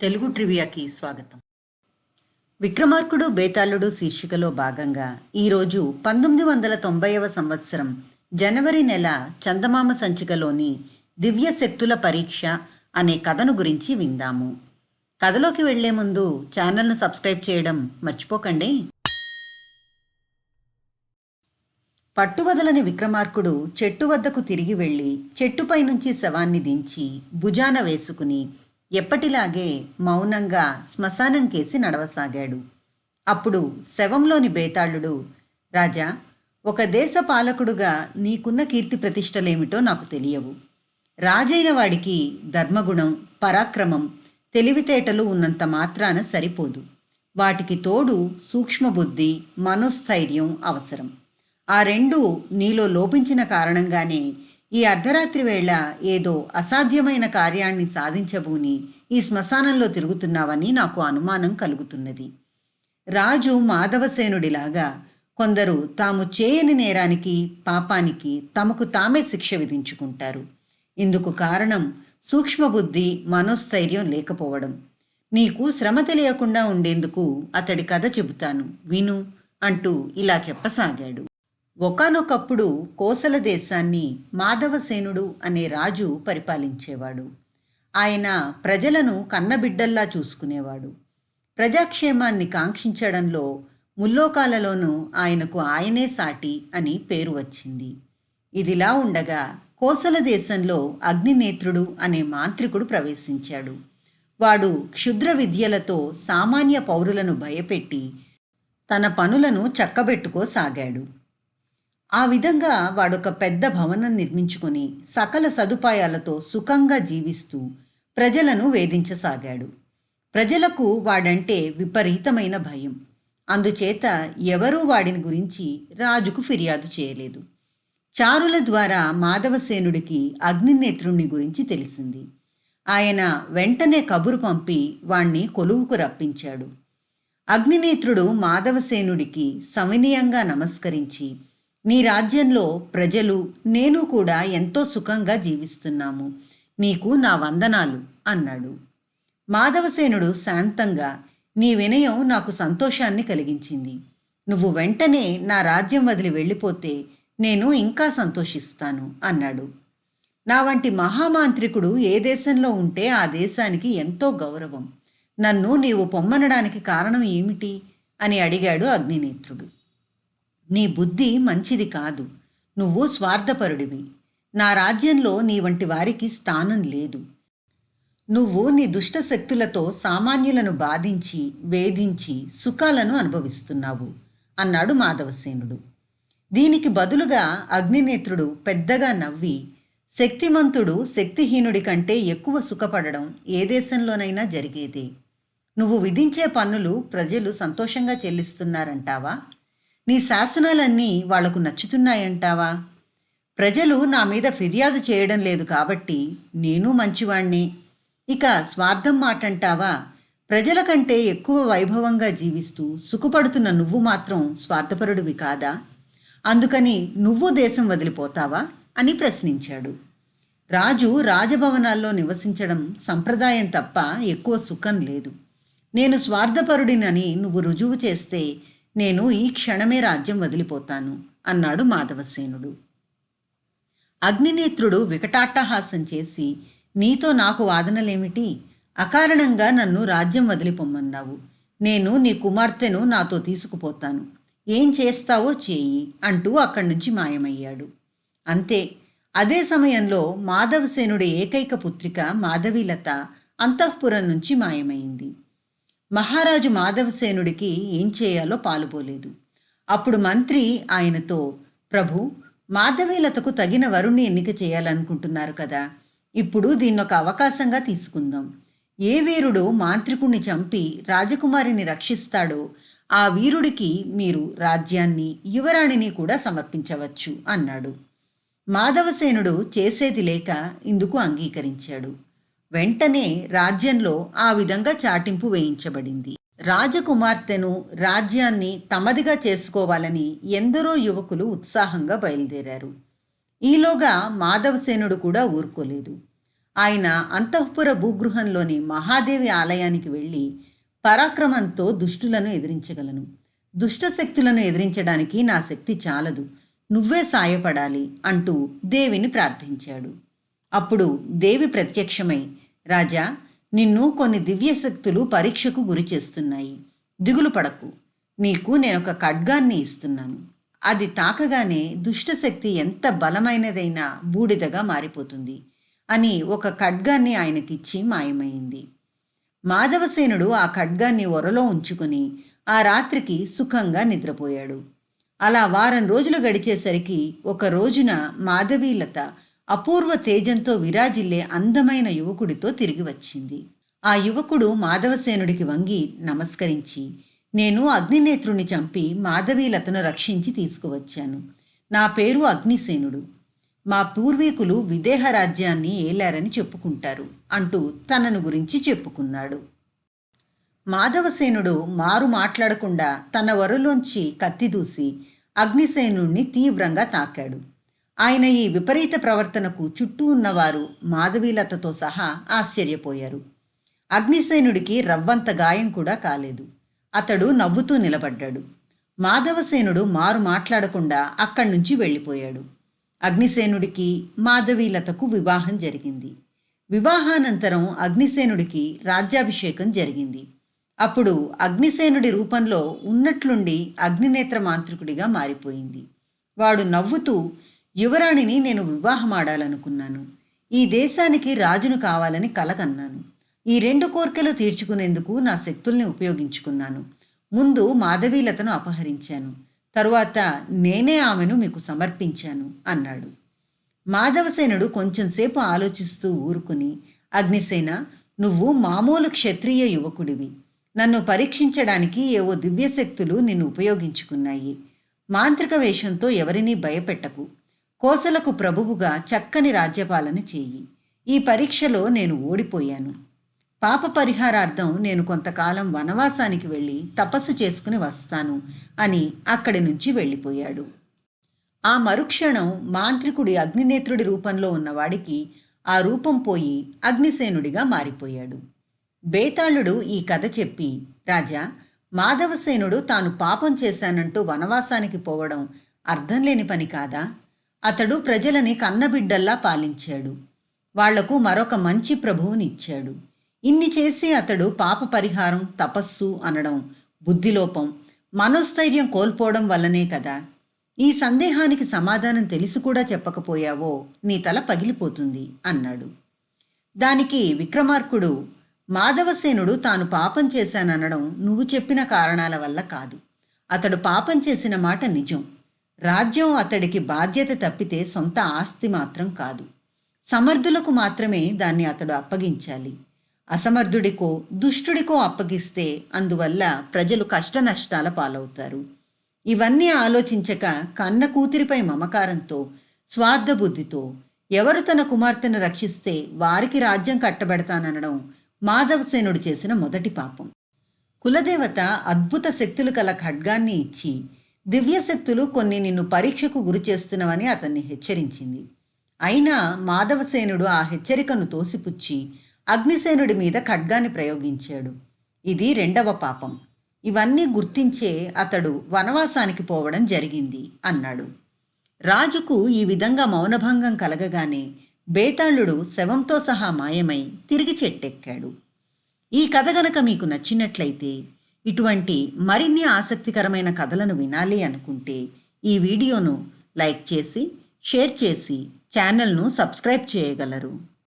తెలుగు ట్రివియాకి స్వాగతం. విక్రమార్కుడు బేతాళుడు శీర్షికలో భాగంగా ఈరోజు పంతొమ్మిది వందల తొంభైవ సంవత్సరం జనవరి నెల చందమామ సంచికలోని దివ్య శక్తుల పరీక్ష అనే కథను గురించి విందాము. కథలోకి వెళ్ళే ముందు ఛానల్ను సబ్స్క్రైబ్ చేయడం మర్చిపోకండి. పట్టువదలని విక్రమార్కుడు చెట్టు వద్దకు తిరిగి వెళ్ళి చెట్టుపై నుంచి శవాన్ని దించి భుజాన వేసుకుని ఎప్పటిలాగే మౌనంగా శ్మశానం కేసి నడవసాగాడు. అప్పుడు శవంలోని బేతాళుడు రాజా ఒక దేశ పాలకుడుగా నీకున్న కీర్తి ప్రతిష్టలేమిటో నాకు తెలియవు. రాజైన వాడికి ధర్మగుణం పరాక్రమం తెలివితేటలు ఉన్నంత మాత్రాన సరిపోదు. వాటికి తోడు సూక్ష్మబుద్ధి మనోస్థైర్యం అవసరం. ఆ రెండు నీలో లోపించిన కారణంగానే ఈ అర్ధరాత్రి వేళ ఏదో అసాధ్యమైన కార్యాన్ని సాధించబూని ఈ శ్మశానంలో తిరుగుతున్నావని నాకు అనుమానం కలుగుతున్నది. రాజు మాధవసేనుడిలాగా కొందరు తాము చేయని నేరానికి పాపానికి తమకు తామే శిక్ష విధించుకుంటారు. ఇందుకు కారణం సూక్ష్మబుద్ధి మనోస్థైర్యం లేకపోవడం. నీకు శ్రమ తెలియకుండా ఉండేందుకు అతడి కథ చెబుతాను. విను అంటూ ఇలా చెప్పసాగాడు. ఒకనొకప్పుడు కోసల దేశాన్ని మాధవసేనుడు అనే రాజు పరిపాలించేవాడు. ఆయన ప్రజలను కన్నబిడ్డల్లా చూసుకునేవాడు. ప్రజాక్షేమాన్ని కాంక్షించడంలో ముల్లోకాలలోనూ ఆయనకు ఆయనే సాటి అని పేరు వచ్చింది. ఇదిలా ఉండగా కోసల దేశంలో అగ్నినేత్రుడు అనే మాంత్రికుడు ప్రవేశించాడు. వాడు క్షుద్ర విద్యలతో సామాన్య పౌరులను భయపెట్టి తన పనులను చక్కబెట్టుకోసాగాడు. ఆ విధంగా వాడొక పెద్ద భవనం నిర్మించుకొని సకల సదుపాయాలతో సుఖంగా జీవిస్తూ ప్రజలను వేధించసాగాడు. ప్రజలకు వాడంటే విపరీతమైన భయం. అందుచేత ఎవరూ వాడిని గురించి రాజుకు ఫిర్యాదు చేయలేదు. చారుల ద్వారా మాధవసేనుడికి అగ్నినేత్రుణ్ణి గురించి తెలిసింది. ఆయన వెంటనే కబురు పంపి వాణ్ణి కొలువుకు రప్పించాడు. అగ్నినేత్రుడు మాధవసేనుడికి సవినీయంగా నమస్కరించి నీ రాజ్యంలో ప్రజలు నేను కూడా ఎంతో సుఖంగా జీవిస్తున్నాము. నీకు నా వందనాలు అన్నాడు. మాధవసేనుడు శాంతంగా నీ వినయం నాకు సంతోషాన్ని కలిగించింది. నువ్వు వెంటనే నా రాజ్యం వదిలి వెళ్ళిపోతే నేను ఇంకా సంతోషిస్తాను అన్నాడు. నా వంటి మహామాంత్రికుడు ఏ దేశంలో ఉంటే ఆ దేశానికి ఎంతో గౌరవం. నన్ను నీవు పొమ్మనడానికి కారణం ఏమిటి? అని అడిగాడు అగ్నినేత్రుడు. నీ బుద్ధి మంచిది కాదు. నువ్వు స్వార్థపరుడివి. నా రాజ్యంలో నీ వంటి వారికి స్థానం లేదు. నువ్వు నీ దుష్ట శక్తులతో సామాన్యులను బాధించి వేధించి సుఖాలను అనుభవిస్తున్నావు అన్నాడు మాధవసేనుడు. దీనికి బదులుగా అగ్నినేత్రుడు పెద్దగా నవ్వి శక్తిమంతుడు శక్తిహీనుడి కంటే ఎక్కువ సుఖపడడం ఏ దేశంలోనైనా జరిగేదే. నువ్వు విధించే పన్నులు ప్రజలు సంతోషంగా చెల్లిస్తున్నారంటావా? నీ శాసనాలన్నీ వాళ్ళకు నచ్చుతున్నాయంటావా? ప్రజలు నా మీద ఫిర్యాదు చేయడం లేదు కాబట్టి నేను మంచివాణ్ణి. ఇక స్వార్థం మాటంటావా? ప్రజల కంటే ఎక్కువ వైభవంగా జీవిస్తూ సుఖపడుతున్న నువ్వు మాత్రం స్వార్థపరుడివి కాదా? అందుకని నువ్వు దేశం వదిలిపోతావా? అని ప్రశ్నించాడు. రాజు రాజభవనాల్లో నివసించడం సంప్రదాయం తప్ప ఎక్కువ సుఖం లేదు. నేను స్వార్థపరుడినని నువ్వు రుజువు చేస్తే నేను ఈ క్షణమే రాజ్యం వదిలిపోతాను అన్నాడు మాధవసేనుడు. అగ్నినేత్రుడు వికటాట్టహాసం చేసి నీతో నాకు వాదనలేమిటి? అకారణంగా నన్ను రాజ్యం వదిలిపొమ్మన్నావు. నేను నీ కుమార్తెను నాతో తీసుకుపోతాను. ఏం చేస్తావో చేయి అంటూ అక్కడి నుంచి మాయమయ్యాడు. అంతే అదే సమయంలో మాధవసేనుడి ఏకైక పుత్రిక మాధవీలత అంతఃపురం నుంచి మాయమైంది. మహారాజు మాధవసేనుడికి ఏం చేయాలో పాలుపోలేదు. అప్పుడు మంత్రి ఆయనతో ప్రభు మాధవీలతకు తగిన వరుణ్ణి ఎన్నిక చేయాలనుకుంటున్నారు కదా. ఇప్పుడు దీన్నొక అవకాశంగా తీసుకుందాం. ఏ వీరుడు మాంత్రికుణ్ణి చంపి రాజకుమారిని రక్షిస్తాడో ఆ వీరుడికి మీరు రాజ్యాన్ని యువరాణిని కూడా సమర్పించవచ్చు అన్నాడు. మాధవసేనుడు చేసేది లేక ఇందుకు అంగీకరించాడు. వెంటనే రాజ్యంలో ఆ విధంగా చాటింపు వేయించబడింది. రాజకుమార్తెను రాజ్యాన్ని తమదిగా చేసుకోవాలని ఎందరో యువకులు ఉత్సాహంగా బయలుదేరారు. ఈలోగా మాధవసేనుడు కూడా ఊరుకోలేదు. ఆయన అంతఃపుర భూగృహంలోని మహాదేవి ఆలయానికి వెళ్ళి పరాక్రమంతో దుష్టులను ఎదిరించగలను. దుష్ట శక్తులను ఎదిరించడానికి నా శక్తి చాలదు. నువ్వే సాయపడాలి అంటూ దేవిని ప్రార్థించాడు. అప్పుడు దేవి ప్రత్యక్షమై రాజా నిన్ను కొన్ని దివ్యశక్తులు పరీక్షకు గురి చేస్తున్నాయి. దిగులు పడకు. నీకు నేనొక ఖడ్గాన్ని ఇస్తున్నాను. అది తాకగానే దుష్టశక్తి ఎంత బలమైనదైనా బూడిదగా మారిపోతుంది అని ఒక ఖడ్గాన్ని ఆయనకిచ్చి మాయమైంది. మాధవసేనుడు ఆ ఖడ్గాన్ని ఒరలో ఉంచుకుని ఆ రాత్రికి సుఖంగా నిద్రపోయాడు. అలా వారం రోజులు గడిచేసరికి ఒక రోజున మాధవీలత అపూర్వ తేజంతో విరాజిల్లే అందమైన యువకుడితో తిరిగి వచ్చింది. ఆ యువకుడు మాధవసేనుడికి వంగి నమస్కరించి నేను అగ్నినేత్రుని చంపి మాధవీలతను రక్షించి తీసుకువచ్చాను. నా పేరు అగ్నిసేనుడు. మా పూర్వీకులు విదేహ రాజ్యాన్ని ఏలారని చెప్పుకుంటారు అంటూ తనను గురించి చెప్పుకున్నాడు. మాధవసేనుడు మారు మాట్లాడకుండా తన వరులోంచి కత్తి దూసి అగ్నిసేనుణ్ణి తీవ్రంగా తాకాడు. ఆయన ఈ విపరీత ప్రవర్తనకు చుట్టూ ఉన్నవారు మాధవీలతతో సహా ఆశ్చర్యపోయారు. అగ్నిసేనుడికి రవ్వంత గాయం కూడా కాలేదు. అతడు నవ్వుతూ నిలబడ్డాడు. మాధవసేనుడు మారు మాట్లాడకుండా అక్కడి నుంచి వెళ్ళిపోయాడు. అగ్నిసేనుడికి మాధవీలతకు వివాహం జరిగింది. వివాహానంతరం అగ్నిసేనుడికి రాజ్యాభిషేకం జరిగింది. అప్పుడు అగ్నిసేనుడి రూపంలో ఉన్నట్లుండి అగ్నినేత్ర మాంత్రికుడిగా మారిపోయింది. వాడు నవ్వుతూ యువరాణిని నేను వివాహమాడాలనుకున్నాను. ఈ దేశానికి రాజును కావాలని కలకన్నాను ఈ రెండు కోర్కెలు తీర్చుకునేందుకు నా శక్తుల్ని ఉపయోగించుకున్నాను. ముందు మాధవీలతను అపహరించాను. తరువాత నేనే ఆమెను మీకు సమర్పించాను అన్నాడు. మాధవసేనుడు కొంచెంసేపు ఆలోచిస్తూ ఊరుకుని అగ్నిసేన నువ్వు మామూలు క్షత్రియ యువకుడివి. నన్ను పరీక్షించడానికి ఏవో దివ్యశక్తులు నిన్ను ఉపయోగించుకున్నాయి. మాంత్రిక వేషంతో ఎవరినీ భయపెట్టకు. కోసలకు ప్రభువుగా చక్కని రాజ్యపాలన చేయి. ఈ పరీక్షలో నేను ఓడిపోయాను. పాప పరిహారార్థం నేను కొంతకాలం వనవాసానికి వెళ్ళి తపస్సు చేసుకుని వస్తాను అని అక్కడి నుంచి వెళ్ళిపోయాడు. ఆ మరుక్షణం మాంత్రికుడి అగ్నినేత్రుడి రూపంలో ఉన్నవాడికి ఆ రూపం పోయి అగ్నిసేనుడిగా మారిపోయాడు. బేతాళుడు ఈ కథ చెప్పి రాజా మాధవసేనుడు తాను పాపం చేశానంటూ వనవాసానికి పోవడం అర్థం లేని పని కాదా? అతడు ప్రజలని కన్నబిడ్డల్లా పాలించాడు. వాళ్ళకు మరొక మంచి ప్రభువునిచ్చాడు ఇన్ని చేసి అతడు పాప పరిహారం తపస్సు అనడం బుద్ధిలోపం మనోస్థైర్యం కోల్పోవడం వల్లనే కదా. ఈ సందేహానికి సమాధానం తెలిసి కూడా చెప్పకపోయావో నీ తల పగిలిపోతుంది అన్నాడు. దానికి విక్రమార్కుడు మాధవసేనుడు తాను పాపం చేశాననడం నువ్వు చెప్పిన కారణాల వల్ల కాదు. అతడు పాపం చేసిన మాట నిజం. రాజ్యం అతడికి బాధ్యత తప్పితే సొంత ఆస్తి మాత్రం కాదు. సమర్థులకు మాత్రమే దాన్ని అతడు అప్పగించాలి. అసమర్థుడికో దుష్టుడికో అప్పగిస్తే అందువల్ల ప్రజలు కష్ట నష్టాల పాలవుతారు. ఇవన్నీ ఆలోచించక కన్న కూతురిపై మమకారంతో స్వార్థబుద్ధితో ఎవరు తన కుమార్తెను రక్షిస్తే వారికి రాజ్యం కట్టబెడతాననడం మాధవసేనుడు చేసిన మొదటి పాపం. కులదేవత అద్భుత శక్తులు కల ఖడ్గాన్ని ఇచ్చి దివ్యశక్తులు కొన్ని నిన్ను పరీక్షకు గురి చేస్తున్నవని అతన్ని హెచ్చరించింది. అయినా మాధవసేనుడు ఆ హెచ్చరికను తోసిపుచ్చి అగ్నిసేనుడి మీద ఖడ్గాన్ని ప్రయోగించాడు. ఇది రెండవ పాపం. ఇవన్నీ గుర్తించే అతడు వనవాసానికి పోవడం జరిగింది అన్నాడు. రాజుకు ఈ విధంగా మౌనభంగం కలగగానే బేతాళుడు శవంతో సహా మాయమై తిరిగి చెట్టెక్కాడు. ఈ కథ గనక మీకు నచ్చినట్లయితే ఇటువంటి మరిన్ని ఆసక్తికరమైన కథలను వినాలి అనుకుంటే ఈ వీడియోను లైక్ చేసి షేర్ చేసి ఛానల్ను సబ్స్క్రైబ్ చేయగలరు.